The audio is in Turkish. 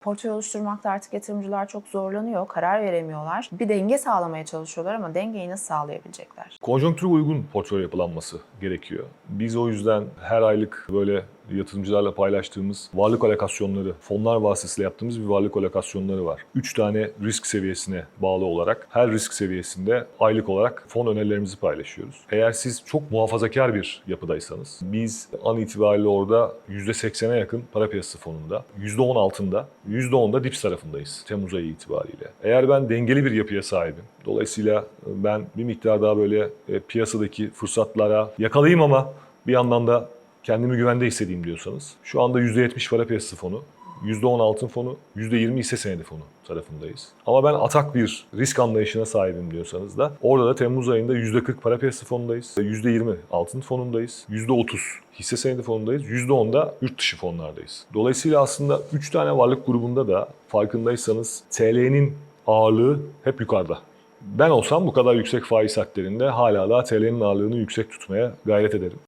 Portföy oluşturmakta artık yatırımcılar çok zorlanıyor, karar veremiyorlar. Bir denge sağlamaya çalışıyorlar ama dengeyi nasıl sağlayabilecekler? Konjonktüre uygun portföy yapılanması gerekiyor. Biz o yüzden her aylık böyle yatırımcılarla paylaştığımız varlık alokasyonları, fonlar vasıtasıyla yaptığımız bir varlık alokasyonları var. 3 tane risk seviyesine bağlı olarak her risk seviyesinde aylık olarak fon önerilerimizi paylaşıyoruz. Eğer siz çok muhafazakar bir yapıdaysanız biz an itibariyle orada %80'e yakın para piyasası fonunda, %10 altında, %10 da dips tarafındayız Temmuz ayı itibariyle. Eğer ben dengeli bir yapıya sahibim, dolayısıyla ben bir miktar daha böyle e, piyasadaki fırsatlara yakalayayım ama bir yandan da kendimi güvende hissedeyim diyorsanız şu anda %70 para piyasası fonu, %10 altın fonu, %20 hisse senedi fonu tarafındayız. Ama ben atak bir risk anlayışına sahibim diyorsanız da orada da Temmuz ayında %40 para piyasası fonundayız, %20 altın fonundayız, %30 hisse senedi fonundayız, %10 da yurt dışı fonlardayız. Dolayısıyla aslında 3 tane varlık grubunda da farkındaysanız TL'nin ağırlığı hep yukarıda. Ben olsam bu kadar yüksek faiz hatlarında hala da TL'nin ağırlığını yüksek tutmaya gayret ederim.